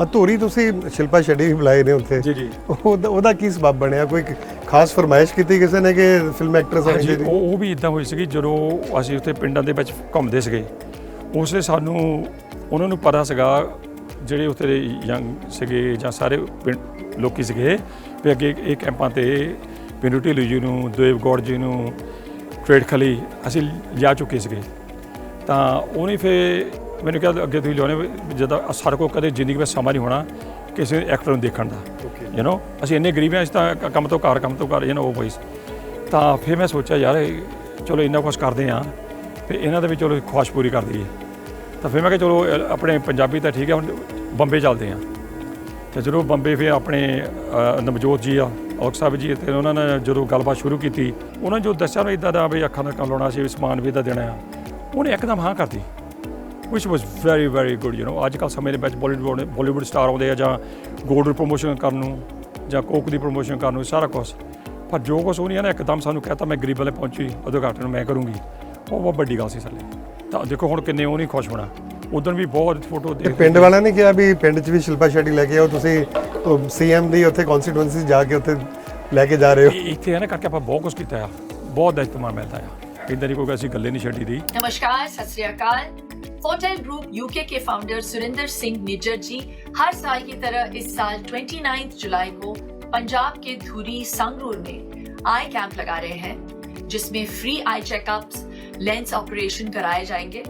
ਆ ਧੂਰੀ ਤੁਸੀਂ ਸ਼ਿਲਪਾ ਸ਼ੈਡੀ ਵੀ ਬੁਲਾਏ ਨੇ ਉੱਥੇ। ਜੀ ਜੀ। ਉਹਦਾ ਕੀ ਸਬਬ ਬਣਿਆ? ਕੋਈ ਖਾਸ ਫਰਮਾਇਸ਼ ਕੀਤੀ ਕਿਸੇ ਨੇ ਕਿ ਫਿਲਮ ਐਕਟਰਸ ਹਾਂਜੀ ਚਾਹੀਦੇ? ਉਹ ਉਹ ਵੀ ਇਦਾਂ ਹੋਈ ਸੀਗੀ ਜਦੋਂ ਅਸੀਂ ਉੱਥੇ ਪਿੰਡਾਂ ਦੇ ਵਿੱਚ ਘੁੰਮਦੇ ਸੀਗੇ। ਉਸੇ ਸਾਨੂੰ ਉਹਨਾਂ ਨੂੰ ਪਤਾ ਸੀਗਾ ਜਿਹੜੇ ਉੱਥੇ ਦੇ ਯੰਗ ਸੀਗੇ ਜਾਂ ਸਾਰੇ ਪਿੰਡ ਲੋਕੀ ਸੀਗੇ ਵੀ ਅੱਗੇ ਇਹ ਕੈਂਪਾਂ ਤੇ ਪਿੰਡੂ ਢਿੱਲੋਂ ਜੀ ਨੂੰ ਦੇਵ ਗੌੜ ਜੀ ਨੂੰ ਟ੍ਰੇਡ ਖਲੀ ਅਸੀਂ ਲਿਆ ਚੁੱਕੇ ਸੀਗੇ। ਤਾਂ ਉਹਨੇ ਫਿਰ ਮੈਨੂੰ ਕਿਹਾ ਅੱਗੇ ਤੁਸੀਂ ਲਿਆਉਣੇ ਜਦੋਂ ਸਾਡੇ ਕੋਲ ਕਦੇ ਜ਼ਿੰਦਗੀ ਵਿੱਚ ਸਮਾਂ ਨਹੀਂ ਹੋਣਾ ਕਿਸੇ ਐਕਟਰ ਨੂੰ ਦੇਖਣ ਦਾ ਯੂ نو ਅਸੀਂ ਇੰਨੇ ਗਰੀਬ ਹਾਂ ਅਸੀਂ ਤਾਂ ਕ- ਕੰਮ ਤੋਂ ਘਰ ਕੰਮ ਤੋਂ ਘਰ ਯੂ نو ਉਹ ਵਾਈਸ ਤਾਂ ਫਿਰ ਮੈਂ ਸੋਚਿਆ ਯਾਰ ਇਹ ਚਲੋ ਇੰਨਾ ਕੁਛ ਕਰਦੇ ਆ ਤੇ ਇਹਨਾਂ ਦੇ ਵੀ ਚਲੋ ਖੁਆਇਸ਼ ਪੂਰੀ ਕਰ ਦਈਏ ਤਾਂ ਫਿਰ ਮੈਂ ਕਿਹਾ ਚਲੋ ਅ, ਆਪਣੇ ਪੰਜਾਬੀ ਤਾਂ ਠੀਕ ਹੈ ਹੁਣ ਬੰਬੇ ਚੱਲਦੇ ਆ ਤੇ ਜਦੋਂ ਬੰਬੇ ਫਿਰ ਆਪਣੇ ਅ, ਨਵਜੋਤ ਜੀ ਆ ਔਲਖ ਸਾਹਿਬ ਜੀ ਤੇ ਉਹਨਾਂ ਨੇ ਜਦੋਂ ਗੱਲਬਾਤ ਸ਼ੁਰੂ ਕੀਤੀ ਉਹਨਾਂ ਨੇ ਜੋ ਦੱਸਿਆ ਨਾ ਇਦਾਂ ਦਾ ਵੀ ਅੱਖਾਂ ਦਾ ਕੰਮ ਲਾਉਣਾ ਸੀ ਵੀ ਸਮਾਨ ਵੀ ਇਦਾਂ ਦੇਣਾ ਆ ਉਹਨੇ ਇੱਕਦਮ ਹਾਂ ਕਰਤੀ which was very very good you know. ਅੱਜ ਕੱਲ ਸਮੇਂ ਦੇ ਵਿੱਚ ਬਾਲੀਵੁੱਡ ਬਾਲੀਵੁੱਡ ਸਟਾਰ ਆਉਂਦੇ ਆ ਜਾਂ ਗੋਲਡ ਪ੍ਰੋਮੋਸ਼ਨ ਕਰਨ ਨੂੰ ਜਾਂ ਕੋਕ ਦੀ ਪ੍ਰੋਮੋਸ਼ਨ ਕਰਨ ਨੂੰ ਸਾਰਾ ਕੁਝ ਪਰ ਜੋ ਕੁਝ ਉਹਨੇ ਨਾ ਇੱਕਦਮ ਸਾਨੂੰ ਕਹਤਾ ਮੈਂ ਗਰੀਬ ਵਾਲੇ ਪਹੁੰਚੀ ਉਦਘਾਟਨ ਮੈਂ ਕਰੂੰਗੀ। ਉਹ ਬਹੁਤ ਵੱਡੀ ਗੱਲ ਸੀ ਸਾਡੇ ਤਾਂ ਦੇਖੋ ਹੁਣ ਕਿੰਨੇ ਉਹ ਨਹੀਂ ਖੁਸ਼ ਹੋਣਾ। ਉਦੋਂ ਵੀ ਬਹੁਤ ਫੋਟੋ ਦੇਖ ਪਿੰਡ ਵਾਲਿਆਂ ਨੇ ਕਿਹਾ ਵੀ ਪਿੰਡ 'ਚ ਵੀ ਸ਼ਿਲਪਾ ਸ਼ੈਟੀ ਲੈ ਕੇ ਆਓ ਤੁਸੀਂ ਸੀਐਮ ਦੀ ਉੱਥੇ ਕਨਸਟੀਟੂਐਂਸੀ ਜਾ ਕੇ ਉੱਥੇ ਲੈ ਕੇ ਜਾ ਰਹੇ ਹੋ। ਇੱਥੇ ਹੈ ਨਾ ਕਰਕੇ ਆਪਾਂ ਬਹੁਤ ਕੁਝ ਕੀਤਾ ਆ। ਬਹੁਤ ਦਾ ਇਤਮਾਮ ਮਿਲਦਾ ਆ। ਇਦਾਂ ਦੀ ਕੋਈ ਐਸੀ ਗੱਲੇ ਨਹੀਂ ਛੱਡੀ ਦੀ। ਨਮਸਕਾਰ ਸਤਿ ਸ੍ਰੀ ਅਕਾਲ। फोटेल ग्रुप यूके के फाउंडर सुरेंद्र सिंह निज्जर जी हर साल की तरह इस साल 29 जुलाई को पंजाब के धुरी संगरूर में आई कैंप लगा रहे हैं जिसमें free eye checkups lens operation कराए जाएँगे।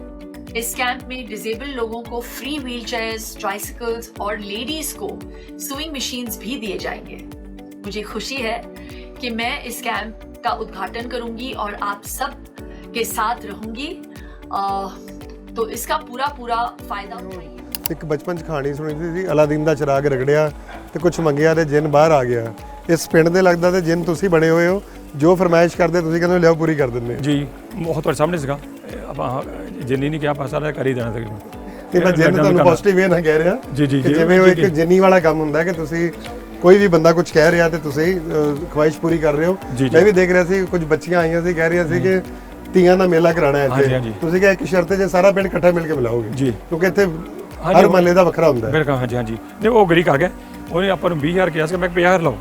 इस कैंप में डिजेबल लोगों को फ्री व्हीलचेयर्स ट्राइसिकल्स और लेडीज़ को सुइंग मशीन्स भी दिए जाएँगे। मुझे खुशी है कि मैं इस कैंप का उद्घाटन करूँगी और आप सब के साथ रहूँगी। अ, तो इसका पूरा पूरा फायदा उठाइए ਇੱਕ ਬਚਪਨ 'ਚ ਕਹਾਣੀ ਸੁਣੀ ਸੀ ਅਲਾਦੀਨ ਦਾ ਚਿਰਾਗ ਰਗੜਿਆ ਤੇ ਕੁਝ ਮੰਗਿਆ ਤੇ ਜਿੰਨ ਬਾਹਰ ਆ ਗਿਆ ਇਸ ਪਿੰਡ ਦੇ ਲੱਗਦਾ ਤੇ ਜਿੰਨ ਤੁਸੀਂ ਬਣੇ ਹੋਏ ਹੋ ਜੋ ਫਰਮਾਇਸ਼ ਕਰਦੇ ਤੁਸੀਂ ਕਹਿੰਦੇ ਹੋ ਲਿਆਓ ਪੂਰੀ ਕਰ ਦਿੰਦੇ ਜੀ ਬਹੁਤ ਤੁਹਾਡੇ ਸਾਹਮਣੇ ਸੀਗਾ ਇਹ ਆਪਾਂ ਜਿੰਨੀ ਨਹੀਂ ਕਿਹਾ ਆਪਾਂ ਸਾਰਾ ਕਰ ਹੀ ਦੇਣਾ ਤਕਰੀਬਨ ਤੇ ਮੈਂ ਜਿੰਨ ਤੁਹਾਨੂੰ ਪੋਜ਼ਿਟਿਵ ਵੇ ਨਾ ਕਹਿ ਰਿਹਾ ਜੀ, ਜੀ, ਕਿ ਜੀ, ਜਿਵੇਂ ਉਹ ਜੀ, ਇੱਕ ਜੀ। ਜਿੰਨੀ ਵਾਲਾ ਕੰਮ ਹੁੰਦਾ ਕਿ ਤੁਸੀਂ ਕੋਈ ਵੀ ਬੰਦਾ ਕੁਝ ਕਹਿ ਰਿਹਾ ਤੇ ਤੁਸੀਂ ਅਹ, ਖੁਆਇਸ਼ ਪੂਰੀ ਕਰ ਰਹੇ ਹੋ ਜੀ, ਜੀ। ਮੈਂ ਵੀ ਦੇਖ ਰਿਹਾ ਸੀ ਕੁਝ ਬੱਚੀਆਂ ਆਈਆਂ ਸੀ ਕਹਿ ਰਹੀਆਂ ਸੀ ਕਿ ਤੀਆਂ ਦਾ ਮੇਲਾ ਕਰਾਣਾ ਹੈ ਇੱਥੇ। ਤੁਸੀਂ ਕਿਹਾ ਇੱਕ ਸ਼ਰਤ ਜੇ ਸਾਰਾ ਪਿੰਡ ਇਕੱਠਾ ਮਿਲ ਕੇ ਮਿਲਾਓਗੇ। ਜੀ। ਕਿਉਂਕਿ ਇੱਥੇ ਹਰ ਮਹੱਲੇ ਦਾ ਵੱਖਰਾ ਹੁੰਦਾ ਹੈ। ਬਿਲਕੁਲ ਹਾਂਜੀ ਹਾਂਜੀ। ਨਹੀਂ ਉਹ ਅਗਰੀ ਕਰ ਗਿਆ। ਉਹਨੇ ਆਪਾਂ ਨੂੰ 20000 ਕਿਹਾ ਸੀ ਮੈਂ 50000 ਲਓ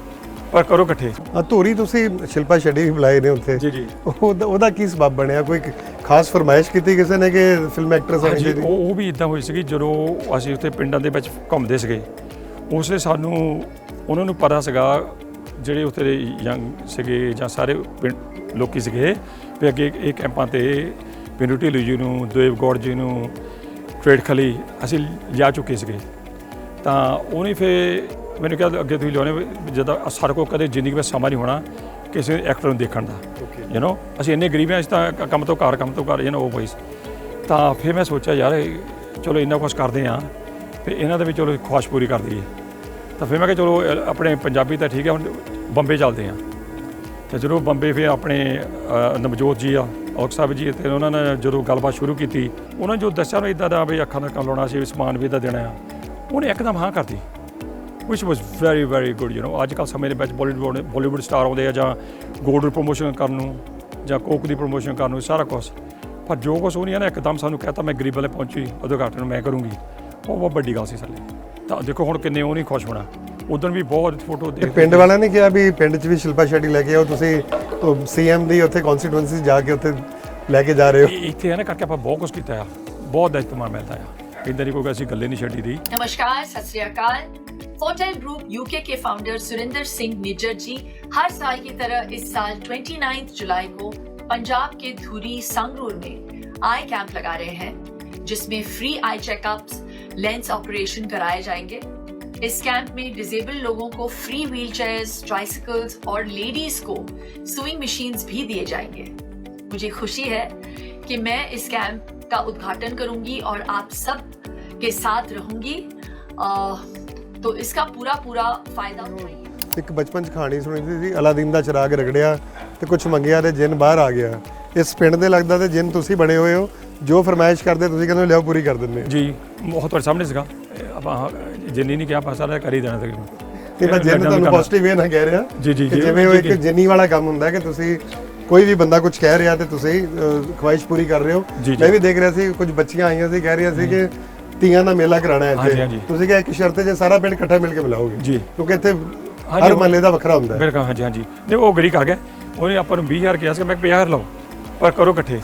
ਪਰ ਕਰੋ ਇਕੱਠੇ। ਆ ਧੂਰੀ ਤੁਸੀਂ ਸ਼ਿਲਪਾ ਸ਼ੈਡੀ ਵੀ ਬੁਲਾਏ ਨੇ ਉੱਥੇ। ਜੀ ਜੀ। ਉਹਦਾ ਕੀ ਸਬਬ ਬਣਿਆ? ਕੋਈ ਖਾਸ ਫਰਮਾਇਸ਼ ਕੀਤੀ ਕਿਸੇ ਨੇ ਕਿ ਫਿਲਮ ਐਕਟਰਸ ਆਣੇ ਚਾਹੀਦੇ? ਉਹ ਉਹ ਵੀ ਇਦਾਂ ਹੋਈ ਸੀਗੀ ਜਦੋਂ ਅਸੀਂ ਉੱਥੇ ਪਿੰਡਾਂ ਦੇ ਵਿੱਚ ਘੁੰਮਦੇ ਸੀਗੇ। ਉਸੇ ਸਾਨੂੰ ਉਹਨਾਂ ਨੂੰ ਪਤਾ ਸੀਗਾ ਜਿਹੜੇ ਉੱਥੇ ਦੇ ਯੰਗ ਸੀਗੇ ਜਾਂ ਸਾਰੇ ਲੋਕੀ ਸੀਗੇ ਵੀ ਅੱਗੇ ਇਹ ਕੈਂਪਾਂ ਤੇ ਪਿੰਡੂ ਢਿੱਲੋਂ ਜੀ ਨੂੰ ਦੇਵ ਗੌੜ ਜੀ ਨੂੰ ਟ੍ਰੇਡ ਖਲੀ ਅਸੀਂ ਲਿਆ ਚੁੱਕੇ ਸੀਗੇ ਤਾਂ ਉਹਨੇ ਫਿਰ ਮੈਨੂੰ ਕਿਹਾ ਅੱਗੇ ਤੁਸੀਂ ਲਿਆਉਣੇ ਜਦੋਂ ਸਾਡੇ ਕੋਲ ਕਦੇ ਜ਼ਿੰਦਗੀ ਵਿੱਚ ਸਮਾਂ ਨਹੀਂ ਹੋਣਾ ਕਿਸੇ ਐਕਟਰ ਨੂੰ ਦੇਖਣ ਦਾ ਯੂ نو ਅਸੀਂ ਇੰਨੇ ਗਰੀਬ ਹਾਂ ਅਸੀਂ ਤਾਂ ਕ- ਕੰਮ ਤੋਂ ਘਰ ਕੰਮ ਤੋਂ ਘਰ ਯੂ نو ਉਹ ਵਾਈਸ ਤਾਂ ਫਿਰ ਮੈਂ ਸੋਚਿਆ ਯਾਰ ਇਹ ਚਲੋ ਇੰਨਾ ਕੁਛ ਕਰਦੇ ਆ ਤੇ ਇਹਨਾਂ ਦੇ ਵੀ ਚਲੋ ਖੁਆਇਸ਼ ਪੂਰੀ ਕਰ ਦਈਏ ਤਾਂ ਫਿਰ ਮੈਂ ਕਿਹਾ ਚਲੋ ਅ, ਆਪਣੇ ਪੰਜਾਬੀ ਤਾਂ ਠੀਕ ਹੈ ਹੁਣ ਬੰਬੇ ਚੱਲਦੇ ਆ ਤੇ ਜਦੋਂ ਬੰਬੇ ਫਿਰ ਆਪਣੇ ਨਵਜੋਤ ਜੀ ਆ ਔਲਖ ਸਾਹਿਬ ਜੀ, ਤੇ ਉਹਨਾਂ ਨੇ ਜਦੋਂ ਗੱਲਬਾਤ ਸ਼ੁਰੂ ਕੀਤੀ, ਉਹਨਾਂ ਨੇ ਜੋ ਦੱਸਿਆ ਨਾ ਇਦਾਂ ਦਾ ਵੀ ਅੱਖਾਂ ਦਾ ਕੰਮ ਲਾਉਣਾ ਸੀ, ਵੀ ਸਮਾਨ ਵੀ ਇਦਾਂ ਦੇਣਾ ਆ, ਉਹਨੇ ਇੱਕਦਮ ਹਾਂ ਕਰਤੀ, which was very very good, you know ਅੱਜ ਕੱਲ੍ਹ ਸਮੇਂ ਦੇ ਵਿੱਚ ਬਾਲੀਵੁੱਡ ਬਾਲੀਵੁੱਡ ਸਟਾਰ ਆਉਂਦੇ ਆ ਜਾਂ ਗੋਲਡ ਪ੍ਰੋਮੋਸ਼ਨ ਕਰਨ ਨੂੰ, ਜਾਂ ਕੋਕ ਦੀ ਪ੍ਰੋਮੋਸ਼ਨ ਕਰਨ ਨੂੰ, ਸਾਰਾ ਕੁਝ ਪਰ ਜੋ ਕੁਛ ਉਹਨੇ ਨਾ ਇੱਕਦਮ ਸਾਨੂੰ ਕਹਤਾ, ਮੈਂ ਗਰੀਬ ਵਾਲੇ ਪਹੁੰਚੀ, ਉਦਘਾਟਨ ਮੈਂ ਕਰੂੰਗੀ। ਉਹ ਬਹੁਤ ਵੱਡੀ ਗੱਲ ਸੀ ਸਾਡੇ ਤਾਂ ਦੇਖੋ ਹੁਣ ਕਿੰਨੇ ਉਹ ਨਹੀਂ ਖੁਸ਼ ਹੋਣਾ। ਉਦੋਂ ਵੀ ਬਹੁਤ ਫੋਟੋ ਤੇ ਦੇਖ ਪਿੰਡ ਵਾਲਿਆਂ ਨੇ ਕਿਹਾ ਵੀ ਪਿੰਡ 'ਚ ਵੀ ਸ਼ਿਲਪਾ ਸ਼ੈਡੀ ਲੈ ਕੇ ਆਓ ਤੁਸੀਂ ਸੀਐਮ ਦੀ ਉੱਥੇ ਕਨਸਟੀਟੂਐਂਸੀ ਜਾ ਕੇ ਉੱਥੇ ਲੈ ਕੇ ਜਾ ਰਹੇ ਹੋ ਇਹ- ਇੱਥੇ ਹੈ ਨਾ ਕਰਕੇ ਆਪਾਂ ਬਹੁਤ ਕੁਝ ਕੀਤਾ ਆ ਬਹੁਤ ਦਾ ਇਸਤੇਮਾਲ ਮਿਲਦਾ ਆ ਇਦਾਂ ਦੀ ਕੋਈ ਅਸੀਂ ਗੱਲੇ ਨਹੀਂ ਛੱਡੀ ਦੀ नमस्कार सत श्री अकाल फोटेल ग्रुप यूके के फाउंडर सुरेंद्र सिंह निज्जर जी हर साल की तरह इस साल 29 जुलाई को पंजाब के धुरी संगरूर में आई कैंप लगा रहे हैं जिसमें free eye checkups lens operation कराए जाएंगे इस कैंप में डिसेबल लोगों को फ्री व्हीलचेयर्स ट्राइसिकल्स और लेडीज को सुइंग मशीन्स भी दिए जाएंगे मुझे खुशी है कि मैं इस कैंप का उद्घाटन करूंगी और आप सब के साथ रहूंगी अ, तो इसका पूरा पूरा फायदा उठाइए ਇੱਕ ਬਚਪਨ 'ਚ ਕਹਾਣੀ ਸੁਣੀ ਸੀ ਅਲਾਦੀਨ ਦਾ ਚਿਰਾਗ ਰਗੜਿਆ ਤੇ ਕੁਝ ਮੰਗਿਆ ਤੇ ਜਿੰਨ ਬਾਹਰ ਆ ਗਿਆ ਇਸ ਪਿੰਡ ਦੇ ਲੱਗਦਾ ਤੇ ਜਿੰਨ ਤੁਸੀਂ ਬਣੇ ਹੋਏ ਹੋ ਜੋ ਫਰਮਾਇਸ਼ ਕਰਦੇ ਤੁਸੀਂ ਕਹਿੰਦੇ ਹੋ ਲਿਆਓ ਪੂਰੀ ਕਰ ਦਿੰਦੇ ਜੀ ਬਹੁਤ ਤੁਹਾਡੇ ਸਾਹਮਣੇ ਸੀਗਾ ਇਹ ਆਪਾਂ ਜਿੰਨੀ ਨਹੀਂ ਕਿਹਾ ਆਪਾਂ ਸਾਰਾ ਕਰ ਹੀ ਦੇਣਾ ਤਕਰੀਬਨ। ਤੇ ਮੈਂ ਜਿੰਨ ਤੁਹਾਨੂੰ ਪੋਜ਼ਿਟਿਵ ਵੇ ਨਾ ਕਹਿ ਰਿਹਾ ਜੀ, ਜੀ, ਕਿ ਜਿਵੇਂ ਉਹ ਇੱਕ। ਜਿੰਨੀ ਵਾਲਾ ਕੰਮ ਹੁੰਦਾ ਕਿ ਤੁਸੀਂ ਕੋਈ ਵੀ ਬੰਦਾ ਕੁਝ ਕਹਿ ਰਿਹਾ ਤੇ ਤੁਸੀਂ ਅਹ, ਖੁਆਇਸ਼ ਪੂਰੀ ਕਰ ਰਹੇ ਹੋ। ਮੈਂ ਵੀ ਦੇਖ ਰਿਹਾ ਸੀ ਕੁਝ ਬੱਚੀਆਂ ਆਈਆਂ ਸੀ ਕਹਿ ਰਹੀਆਂ ਸੀ ਕਿ ਤੀਆਂ ਦਾ ਮੇਲਾ ਕਰਾਣਾ ਹੈ ਇੱਥੇ। ਤੁਸੀਂ ਕਿਹਾ ਇੱਕ ਸ਼ਰਤ ਹੈ ਜੇ ਸਾਰਾ ਪਿੰਡ ਇਕੱਠਾ ਮਿਲ ਕੇ ਮਿਲਾਓਗੇ। ਜੀ। ਕਿਉਂਕਿ ਇੱਥੇ ਹਰ ਮਹੱਲੇ ਦਾ ਵੱਖਰਾ ਹੁੰਦਾ ਹੈ। ਬਿਲਕੁਲ ਹਾਂਜੀ ਹਾਂਜੀ। ਨਹੀਂ ਉਹ ਗਰੀ ਕਰ ਗਿਆ ਉਹਨੇ ਆਪਾਂ ਨੂੰ 20000 ਕਿਹਾ ਸੀ ਮੈਂ 50000 ਲਓ। ਪਰ ਕਰੋ ਇਕੱਠੇ।